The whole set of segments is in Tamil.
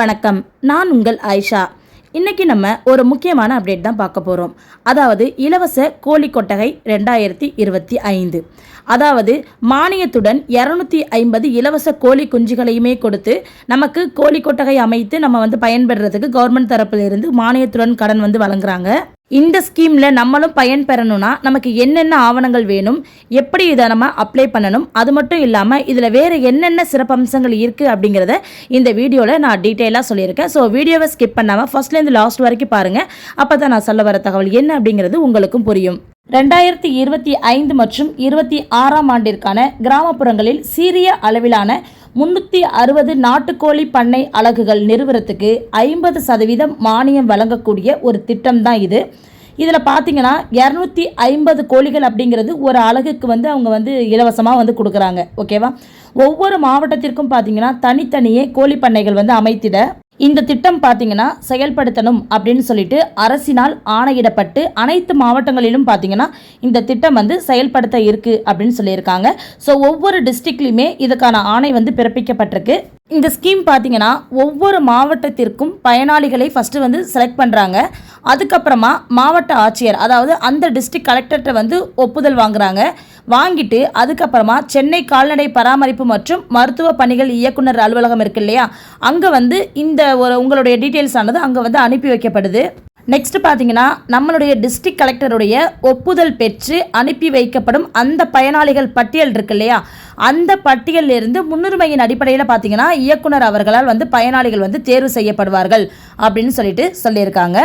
வணக்கம். நான் உங்கள் ஆயிஷா. இன்னைக்கு நம்ம ஒரு முக்கியமான அப்டேட் தான் பார்க்க போகிறோம் அதாவது இலவச கோழி கொட்டகை ரெண்டாயிரத்தி இருபத்தி ஐந்து. அதாவது மானியத்துடன் இரநூத்தி ஐம்பது இலவச கோழி குஞ்சுகளையுமே கொடுத்து நமக்கு கோழி கொட்டகை அமைத்து நம்ம வந்து பயன்பெறதுக்கு கவர்மெண்ட் தரப்பிலிருந்து மானியத்துடன் கடன் வந்து வழங்குறாங்க. இந்த ஸ்கீமில் நம்மளும் பயன் பெறணும்னா நமக்கு என்னென்ன ஆவணங்கள் வேணும் எப்படி இதை நம்ம அப்ளை பண்ணணும் அது மட்டும் இல்லாமல் இதில் வேறு என்னென்ன சிறப்பம்சங்கள் இருக்குது அப்படிங்கிறத இந்த வீடியோவில் நான் டீட்டெயிலாக சொல்லியிருக்கேன். ஸோ வீடியோவை ஸ்கிப் பண்ணாமல் ஃபஸ்ட்லேருந்து லாஸ்ட் வரைக்கும் பாருங்கள் அப்போ தான் நான் சொல்ல வர தகவல் என்ன அப்படிங்கிறது உங்களுக்கும் புரியும். ரெண்டாயிரத்தி இருபத்தி ஐந்து மற்றும் இருபத்தி ஆறாம் ஆண்டிற்கான கிராமப்புறங்களில் சீரிய அளவிலான முன்னூற்றி அறுபது நாட்டுக்கோழி பண்ணை அலகுகள் நிறுவனத்துக்கு ஐம்பது சதவீதம் மானியம் வழங்கக்கூடிய ஒரு திட்டம் தான் இது. இதில் பார்த்தீங்கன்னா இரநூத்தி ஐம்பது கோழிகள் அப்படிங்கிறது ஒரு அலகுக்கு வந்து அவங்க வந்து இலவசமாக வந்து கொடுக்குறாங்க. ஓகேவா? ஒவ்வொரு மாவட்டத்திற்கும் பார்த்தீங்கன்னா தனித்தனியே கோழி பண்ணைகள் வந்து அமைத்திட இந்த திட்டம் பார்த்தீங்கன்னா செயல்படுத்தணும் அப்படின்னு சொல்லிட்டு அரசினால் ஆணையிடப்பட்டு அனைத்து மாவட்டங்களிலும் பார்த்தீங்கன்னா இந்த திட்டம் வந்து செயல்படுத்த இருக்கு அப்படின்னு சொல்லியிருக்காங்க. ஸோ ஒவ்வொரு டிஸ்ட்ரிக்ட்லையுமே இதுக்கான ஆணை வந்து பிறப்பிக்கப்பட்டிருக்கு. இந்த ஸ்கீம் பார்த்தீங்கன்னா ஒவ்வொரு மாவட்டத்திற்கும் பயனாளிகளை ஃபஸ்ட்டு வந்து செலக்ட் பண்ணுறாங்க அதுக்கப்புறமா மாவட்ட ஆட்சியர் அதாவது அந்த டிஸ்ட்ரிக்ட் கலெக்டர்கிட்ட வந்து ஒப்புதல் வாங்குறாங்க. வாங்கிட்டு அதுக்கப்புறமா சென்னை கால்நடை பராமரிப்பு மற்றும் மருத்துவ பணிகள் இயக்குனர் அலுவலகம் இருக்கு இல்லையா? அங்கே வந்து இந்த ஒரு உங்களுடைய டீட்டெயில்ஸ் ஆனது அங்கே வந்து அனுப்பி வைக்கப்படுது. நெக்ஸ்ட் பார்த்தீங்கன்னா நம்மளுடைய டிஸ்ட்ரிக்ட் கலெக்டருடைய ஒப்புதல் பெற்று அனுப்பி வைக்கப்படும் அந்த பயனாளிகள் பட்டியல் இருக்கு இல்லையா? அந்த பட்டியலில் இருந்து முன்னுரிமையின் அடிப்படையில் பார்த்தீங்கன்னா இயக்குனர் அவர்களால் வந்து பயனாளிகள் வந்து தேர்வு செய்யப்படுவார்கள் அப்படின்னு சொல்லிட்டு சொல்லியிருக்காங்க.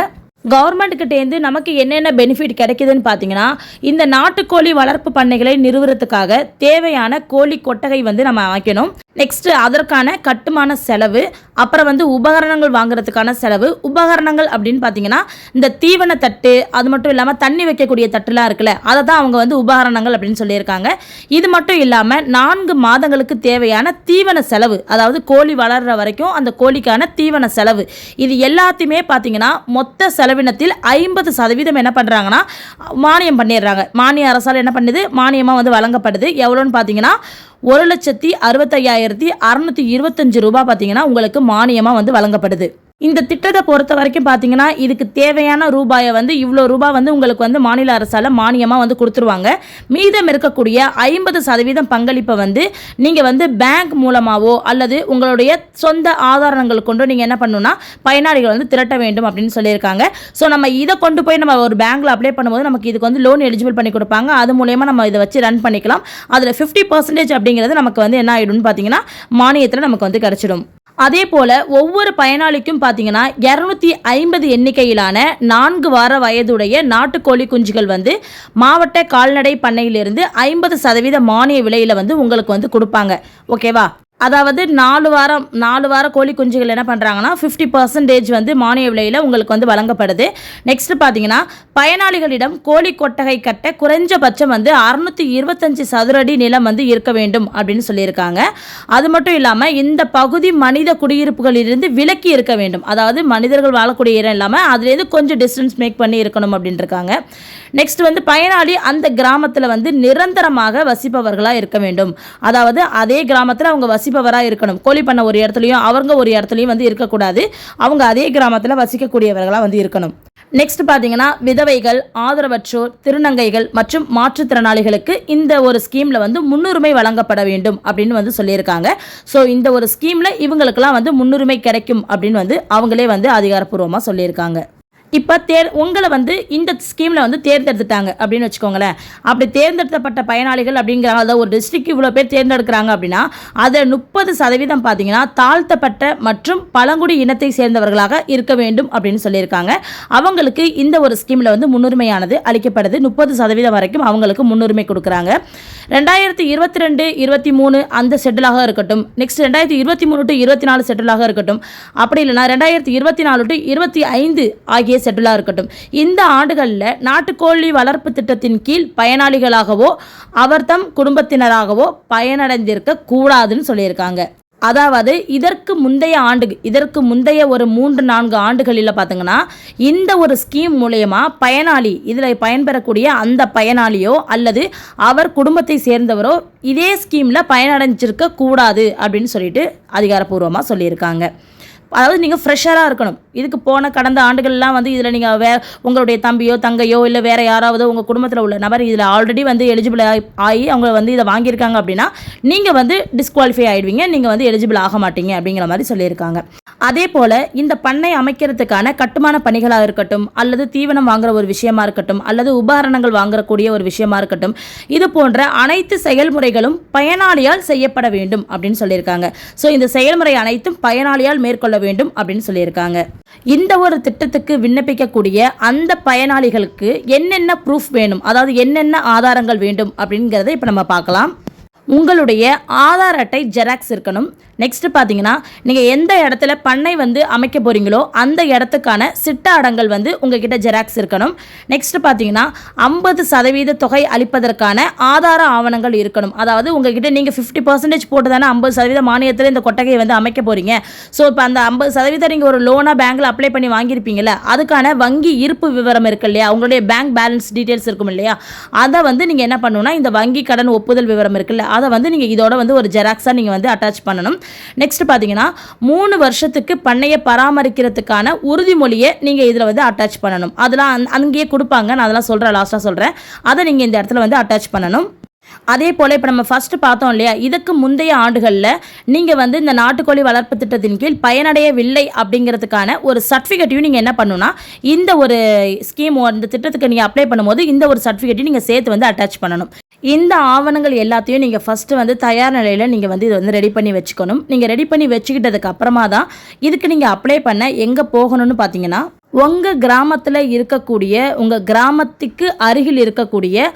கவர்மெண்ட்டுக்கிட்டேருந்து நமக்கு என்னென்ன பெனிஃபிட் கிடைக்குதுன்னு பார்த்தீங்கன்னா இந்த நாட்டுக்கோழி வளர்ப்பு பண்ணைகளை நிறுவுறதுக்காக தேவையான கோழி கொட்டகை வந்து நம்ம அமைக்கணும். நெக்ஸ்ட்டு அதற்கான கட்டுமான செலவு அப்புறம் வந்து உபகரணங்கள் வாங்குறதுக்கான செலவு உபகரணங்கள் அப்படின்னு பார்த்தீங்கன்னா இந்த தீவன தட்டு அது மட்டும் இல்லாமல் தண்ணி வைக்கக்கூடிய தட்டுலாம் இருக்குல்ல அதை தான் அவங்க வந்து உபகரணங்கள் அப்படின்னு சொல்லியிருக்காங்க. இது மட்டும் இல்லாமல் நான்கு மாதங்களுக்கு தேவையான தீவன செலவு அதாவது கோழி வளர்கிற வரைக்கும் அந்த கோழிக்கான தீவன செலவு. இது எல்லாத்தையுமே பார்த்தீங்கன்னா மொத்த செலவினத்தில் ஐம்பது சதவீதம் என்ன பண்ணுறாங்கன்னா மானியம் பண்ணிடுறாங்க. மானிய அரசால் என்ன பண்ணுது? மானியமாக வந்து வழங்கப்படுது. எவ்வளோன்னு பார்த்தீங்கன்னா ஒரு லட்சத்தி அறுபத்தையாயிரத்தி அறநூற்றி இருபத்தஞ்சு ரூபாய் பார்த்தீங்கன்னா உங்களுக்கு மானியமாக வந்து வழங்கப்படுது. இந்த திட்டத்தை பொறுத்த வரைக்கும் பார்த்தீங்கன்னா இதுக்கு தேவையான ரூபாயை வந்து இவ்வளோ ரூபாய் வந்து உங்களுக்கு வந்து மாநில அரசால் மானியமாக வந்து கொடுத்துருவாங்க. மீதம் இருக்கக்கூடிய ஐம்பது சதவீதம் பங்களிப்பை வந்து நீங்கள் வந்து பேங்க் மூலமாகவோ அல்லது உங்களுடைய சொந்த ஆதாரங்கள் கொண்டு நீங்கள் என்ன பண்ணணும்னா பயனாளிகள் வந்து திரட்ட வேண்டும் அப்படின்னு சொல்லியிருக்காங்க. ஸோ நம்ம இதை கொண்டு போய் நம்ம ஒரு பேங்க்கில் அப்ளை பண்ணும்போது நமக்கு இதுக்கு வந்து லோன் எலிஜிபிள் பண்ணி கொடுப்பாங்க. அது மூலயமா நம்ம இதை வச்சு ரன் பண்ணிக்கலாம். அதில் ஃபிஃப்டி பர்சன்டேஜ் அப்படிங்கிறது நமக்கு வந்து என்ன ஆகிடும்னு பார்த்தீங்கன்னா மானியத்தில் நமக்கு வந்து கிடச்சிடும். அதே போல ஒவ்வொரு பயனாளிக்கும் பார்த்தீங்கன்னா இரநூத்தி ஐம்பது எண்ணிக்கையிலான நான்கு வார வயதுடைய நாட்டுக்கோழி குஞ்சுகள் வந்து மாவட்ட கால்நடை பண்ணையிலிருந்து ஐம்பது சதவீத மானிய விலையில் வந்து உங்களுக்கு வந்து கொடுப்பாங்க. ஓகேவா? அதாவது நாலு வாரம் நாலு வார கோழி குஞ்சுகள் என்ன பண்ணுறாங்கன்னா ஃபிஃப்டி பர்சன்டேஜ் வந்து மானிய விலையில் உங்களுக்கு வந்து வழங்கப்படுது. நெக்ஸ்ட் பார்த்தீங்கன்னா பயனாளிகளிடம் கோழி கொட்டகை கட்ட குறைஞ்சபட்சம் வந்து அறுநூத்தி இருபத்தஞ்சு சதுரடி நிலம் வந்து இருக்க வேண்டும் அப்படின்னு சொல்லியிருக்காங்க. அது மட்டும் இல்லாமல் இந்த பகுதி மனித குடியிருப்புகளிலிருந்து விலக்கி இருக்க வேண்டும். அதாவது மனிதர்கள் வாழக்கூடிய இடம் இல்லாமல் அதுலேருந்து கொஞ்சம் டிஸ்டன்ஸ் மேக் பண்ணி இருக்கணும் அப்படின்னு இருக்காங்க நெக்ஸ்ட் வந்து பயனாளி அந்த கிராமத்தில் வந்து நிரந்தரமாக வசிப்பவர்களாக இருக்க வேண்டும். அதாவது அதே கிராமத்தில் அவங்க வசி வசிப்பவராக இருக்கணும். கோழி பண்ண ஒரு இடத்துலையும் அவங்க ஒரு இடத்துலையும் வந்து இருக்கக்கூடாது. அவங்க அதே கிராமத்தில் வசிக்கக்கூடியவர்களாக வந்து இருக்கணும். நெக்ஸ்ட் பார்த்தீங்கன்னா விதவைகள் ஆதரவற்றோர் திருநங்கைகள் மற்றும் மாற்றுத்திறனாளிகளுக்கு இந்த ஒரு ஸ்கீமில் வந்து முன்னுரிமை வழங்கப்பட வேண்டும் அப்படின்னு வந்து சொல்லியிருக்காங்க. ஸோ இந்த ஒரு ஸ்கீமில் இவங்களுக்கெல்லாம் வந்து முன்னுரிமை கிடைக்கும் அப்படின்னு வந்து அவங்களே வந்து அதிகாரப்பூர்வமாக சொல்லியிருக்காங்க. இப்போ தேர் உங்களை வந்து இந்த ஸ்கீமில் வந்து தேர்ந்தெடுத்துட்டாங்க அப்படின்னு வச்சுக்கோங்களேன். அப்படி தேர்ந்தெடுக்கப்பட்ட பயனாளிகள் அப்படிங்கிறாங்க அதாவது ஒரு டிஸ்ட்ரிக்ட் இவ்வளோ பேர் தேர்ந்தெடுக்கிறாங்க அப்படின்னா அதை முப்பது சதவீதம் பார்த்தீங்கன்னா தாழ்த்தப்பட்ட மற்றும் பழங்குடி இனத்தை சேர்ந்தவர்களாக இருக்க வேண்டும் அப்படின்னு சொல்லியிருக்காங்க. அவங்களுக்கு இந்த ஒரு ஸ்கீமில் வந்து முன்னுரிமையானது அளிக்கப்படுது. முப்பது சதவீதம் வரைக்கும் அவங்களுக்கு முன்னுரிமை கொடுக்குறாங்க. ரெண்டாயிரத்தி இருபத்தி ரெண்டு இருபத்தி மூணு அந்த செட்டிலாக இருக்கட்டும். நெக்ஸ்ட் ரெண்டாயிரத்தி இருபத்தி மூணு டு இருபத்தி நாலு செட்டிலாக இருக்கட்டும். அப்படி இல்லைனா ரெண்டாயிரத்தி இருபத்தி நாலு டு இருபத்தி ஐந்து ஆகிய செட்டிலாக இருக்கட்டும். இந்த ஆண்டுகளில் நாட்டுக்கோழி வளர்ப்பு திட்டத்தின் கீழ் பயனாளிகளாகவோ அவர் தம் குடும்பத்தினராகவோ பயனடைந்திருக்க கூடாதுன்னு சொல்லியிருக்காங்க. அதாவது இதற்கு முந்தைய ஆண்டு இதற்கு முந்தைய ஒரு மூன்று நான்கு ஆண்டுகளில் பார்த்தீங்கன்னா இந்த ஒரு ஸ்கீம் மூலயமா பயனாளி இதில் பயன்பெறக்கூடிய அந்த பயனாளியோ அல்லது அவர் குடும்பத்தை சேர்ந்தவரோ இதே ஸ்கீமில் பயனடைஞ்சிருக்க கூடாது அப்படின்னு சொல்லிட்டு அதிகாரப்பூர்வமாக சொல்லியிருக்காங்க. அதாவது நீங்கள் ஃப்ரெஷராக இருக்கணும். இதுக்கு போன கடந்த ஆண்டுகள்லாம் வந்து இதில் நீங்கள் வே உங்களுடைய தம்பியோ தங்கையோ இல்லை வேறு யாராவது உங்கள் குடும்பத்தில் உள்ள நபர் இதில் ஆல்ரெடி வந்து எலிஜிபிள் ஆகி அவங்க வந்து இதை வாங்கியிருக்காங்க அப்படின்னா நீங்கள் வந்து டிஸ்குவாலிஃபை ஆகிடுவீங்க நீங்கள் வந்து எலிஜிபிள் ஆக மாட்டீங்க அப்படிங்கிற மாதிரி சொல்லியிருக்காங்க. அதே போல் இந்த பண்ணை அமைக்கிறதுக்கான கட்டுமான பணிகளாக இருக்கட்டும் அல்லது தீவனம் வாங்குற ஒரு விஷயமா இருக்கட்டும் அல்லது உபகரணங்கள் வாங்கக்கூடிய ஒரு விஷயமா இருக்கட்டும் இது போன்ற அனைத்து செயல்முறைகளும் பயனாளியால் செய்யப்பட வேண்டும் அப்படின்னு சொல்லியிருக்காங்க. ஸோ இந்த செயல்முறை அனைத்தும் பயனாளியால் மேற்கொள்ள வேண்டும் அப்படின்னு சொல்லியிருக்காங்க. இந்த ஒரு திட்டத்துக்கு விண்ணப்பிக்கக்கூடிய அந்த பயனாளிகளுக்கு என்னென்ன ப்ரூஃப் வேணும்? அதாவது என்னென்ன ஆதாரங்கள் வேண்டும் அப்படிங்கிறத இப்போ நம்ம பார்க்கலாம். உங்களுடைய ஆதார் அட்டை ஜெராக்ஸ் இருக்கணும். நெக்ஸ்ட் பார்த்தீங்கன்னா நீங்கள் எந்த இடத்துல பண்ணை வந்து அமைக்க போகிறீங்களோ அந்த இடத்துக்கான சிட்ட அடங்கல் வந்து உங்ககிட்ட ஜெராக்ஸ் இருக்கணும். நெக்ஸ்ட் பார்த்தீங்கன்னா ஐம்பது சதவீத தொகை அளிப்பதற்கான ஆதார ஆவணங்கள் இருக்கணும். அதாவது உங்ககிட்ட நீங்கள் ஃபிஃப்டி பர்சன்டேஜ் போட்டு தானே ஐம்பது சதவீத மானியத்தில் இந்த கொட்டகையை வந்து அமைக்க போகிறீங்க ஸோ இப்போ அந்த ஐம்பது சதவீதம் நீங்கள் ஒரு லோனாக பேங்க்கில் அப்ளை பண்ணி வாங்கியிருப்பீங்கல்ல அதுக்கான வங்கி இருப்பு விவரம் இருக்கு இல்லையா? உங்களுடைய பேங்க் பேலன்ஸ் டீட்டெயில்ஸ் இருக்கும் இல்லையா? அதை வந்து நீங்கள் என்ன பண்ணணும்னா இந்த வங்கி கடன் ஒப்புதல் விவரம் இருக்குல்ல அதை வந்து நீங்கள் இதோட வந்து ஒரு ஜெராக்ஸாக நீங்கள் வந்து அட்டாச் பண்ணணும். நெக்ஸ்ட் பார்த்தீங்கன்னா மூணு வருஷத்துக்கு பண்ணையை பராமரிக்கிறதுக்கான உறுதிமொழியை நீங்கள் இதில் வந்து அட்டாச் பண்ணணும். அதெல்லாம் அந் அங்கேயே கொடுப்பாங்க. நான் அதெல்லாம் சொல்கிறேன் லாஸ்ட்டாக சொல்கிறேன் அதை நீங்கள் இந்த இடத்துல வந்து அட்டாச் பண்ணணும். அதே போல் இப்போ நம்ம ஃபஸ்ட்டு பார்த்தோம் இல்லையா இதுக்கு முந்தைய ஆண்டுகளில் நீங்கள் வந்து இந்த நாட்டுக்கோழி வளர்ப்பு திட்டத்தின் கீழ் பயனடையவில்லை அப்படிங்கிறதுக்கான ஒரு சர்டிஃபிகேட்டையும் நீங்கள் என்ன பண்ணணும்னா இந்த ஒரு ஸ்கீம் இந்த திட்டத்துக்கு நீங்கள் அப்ளை பண்ணும்போது இந்த ஒரு சர்டிஃபிகேட்டையும் நீங்கள் சேர்த்து வந்து அட்டாச் பண்ணணும். இந்த ஆவணங்கள் எல்லாத்தையும் நீங்கள் ஃபஸ்ட்டு வந்து தயார் நிலையில் நீங்கள் வந்து இதை வந்து ரெடி பண்ணி வச்சுக்கணும். நீங்கள் ரெடி பண்ணி வச்சுக்கிட்டதுக்கு அப்புறமா தான் இதுக்கு நீங்கள் அப்ளை பண்ண எங்கே போகணும்னு பார்த்தீங்கன்னா உங்கள் கிராமத்தில் இருக்கக்கூடிய உங்கள் கிராமத்துக்கு அருகில் இருக்கக்கூடிய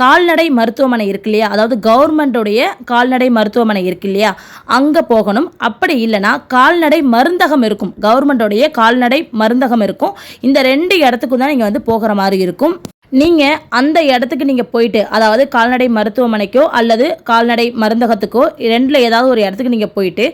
கால்நடை மருத்துவமனை இருக்கு இல்லையா? அதாவது கவர்மெண்ட்டுடைய கால்நடை மருத்துவமனை இருக்கு இல்லையா? அங்கே போகணும். அப்படி இல்லைன்னா கால்நடை மருந்தகம் இருக்கும். கவர்மெண்ட்டோடைய கால்நடை மருந்தகம் இருக்கும். இந்த ரெண்டு இடத்துக்கும் தான் நீங்கள் வந்து போகிற மாதிரி இருக்கும். நீங்கள் அந்த இடத்துக்கு நீங்கள் போயிட்டு அதாவது கால்நடை மருத்துவமனைக்கோ அல்லது கால்நடை மருந்தகத்துக்கோ ரெண்டில் ஏதாவது ஒரு இடத்துக்கு நீங்கள் போயிட்டு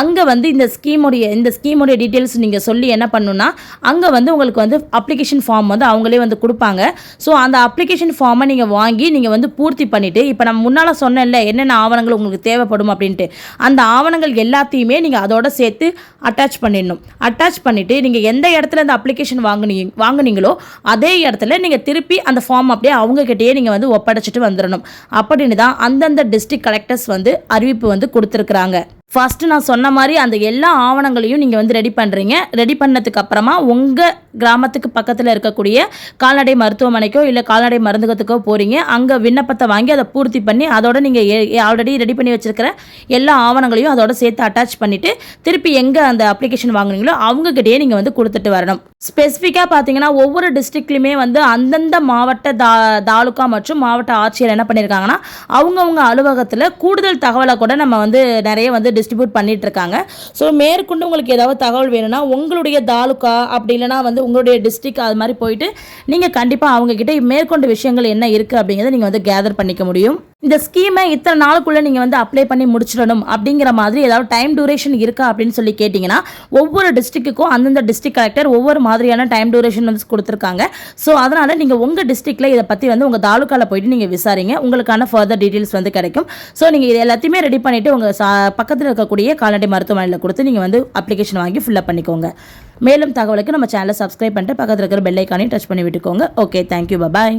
அங்கே வந்து இந்த ஸ்கீமுடைய இந்த ஸ்கீமுடைய டீட்டெயில்ஸ் நீங்கள் சொல்லி என்ன பண்ணுன்னா அங்கே வந்து உங்களுக்கு வந்து அப்ளிகேஷன் ஃபார்ம் வந்து அவங்களே வந்து கொடுப்பாங்க. ஸோ அந்த அப்ளிகேஷன் ஃபார்மை நீங்கள் வாங்கி நீங்கள் வந்து பூர்த்தி பண்ணிவிட்டு இப்போ நம்ம முன்னால் சொன்னேன்ல என்னென்ன ஆவணங்கள் உங்களுக்கு தேவைப்படும் அப்படின்ட்டு அந்த ஆவணங்கள் எல்லாத்தையுமே நீங்கள் அதோட சேர்த்து அட்டாச் பண்ணிடணும். அட்டாச் பண்ணிவிட்டு நீங்கள் எந்த இடத்துல அந்த அப்ளிகேஷன் வாங்குனீங்க வாங்குனீங்களோ அதே இடத்துல நீங்கள் திருப்பி அந்த ஃபார்ம் அப்படியே அவங்கக்கிட்டேயே நீங்கள் வந்து ஒப்படைச்சிட்டு வந்துடணும் அப்படின்னு தான் அந்தந்த டிஸ்ட்ரிக்ட் கலெக்டர்ஸ் வந்து அறிவிப்பு வந்து கொடுத்துருக்குறாங்க. ஃபஸ்ட்டு நான் சொன்ன மாதிரி அந்த எல்லா ஆவணங்களையும் நீங்கள் வந்து ரெடி பண்ணுறீங்க ரெடி பண்ணதுக்கு அப்புறமா உங்கள் கிராமத்துக்கு பக்கத்தில் இருக்கக்கூடிய கால்நடை மருத்துவமனைக்கோ இல்லை கால்நடை மருந்தகத்துக்கோ போகிறீங்க அங்கே விண்ணப்பத்தை வாங்கி அதை பூர்த்தி பண்ணி அதோட நீங்கள் ஆல்ரெடி ரெடி பண்ணி வச்சுருக்கிற எல்லா ஆவணங்களையும் அதோட சேர்த்து அட்டாச் பண்ணிவிட்டு திருப்பி எங்கே அந்த அப்ளிகேஷன் வாங்குனீங்களோ அவங்கக்கிட்டேயே நீங்கள் வந்து கொடுத்துட்டு வரணும். ஸ்பெசிஃபிக்காக பார்த்தீங்கன்னா ஒவ்வொரு டிஸ்ட்ரிக்ட்லையுமே வந்து அந்தந்த மாவட்ட தா தாலுக்கா மற்றும் மாவட்ட ஆட்சியர் என்ன பண்ணியிருக்காங்கன்னா அவங்கவுங்க அலுவலகத்தில் கூடுதல் தகவலை கூட நம்ம வந்து நிறைய வந்து டிஸ்ட்ரிபியூட் பண்ணிகிட்ருக்காங்க ஸோ மேற்கொண்டு உங்களுக்கு ஏதாவது தகவல் வேணும்னா உங்களுடைய தாலுக்கா அப்படி இல்லைனா வந்து உங்களுடைய டிஸ்ட்ரிக் அது மாதிரி போயிட்டு நீங்கள் கண்டிப்பாக அவங்கக்கிட்ட மேற்கொண்டு விஷயங்கள் என்ன இருக்குது அப்படிங்கிறத நீங்கள் வந்து கேதர் பண்ணிக்க முடியும். இந்த ஸ்கீமை இத்தனை நாளுக்குள்ளே நீங்கள் வந்து அப்ளை பண்ணி முடிச்சிடணும் அப்படிங்கிற மாதிரி ஏதாவது டைம் டூரேஷன் இருக்கா அப்படின்னு சொல்லி கேட்டிங்கன்னா ஒவ்வொரு டிஸ்ட்ரிக்ட்டுக்கும் அந்தந்த டிஸ்ட்ரிக்ட் கலெக்டர் ஒவ்வொரு மாதிரியான டைம் டூரேஷன் வந்து கொடுத்துருக்காங்க. ஸோ அதனால் நீங்கள் உங்கள் டிஸ்ட்ரிக்டில் இதை பற்றி வந்து உங்கள் தாலுக்காவில் போயிட்டு நீங்கள் விசாரிங்க. உங்களுக்கான ஃபர்தர் டீட்டெயில்ஸ் வந்து கிடைக்கும். ஸோ நீங்கள் இது எல்லாத்தையுமே ரெடி பண்ணிவிட்டு உங்கள் சா பக்கத்தில் இருக்கக்கூடிய கால்நடை மருத்துவமனையில் கொடுத்து நீங்கள் வந்து அப்ளிகேஷன் வாங்கி ஃபில்அப் பண்ணிக்கோங்க. மேலும் தகவலுக்கு நம்ம சேனலை சப்ஸ்கிரைப் பண்ணிட்டு பக்கத்தில் இருக்கிற பெல்லைக்கானையும் டச் பண்ணி விட்டுக்கோங்க. Okay thank you bye bye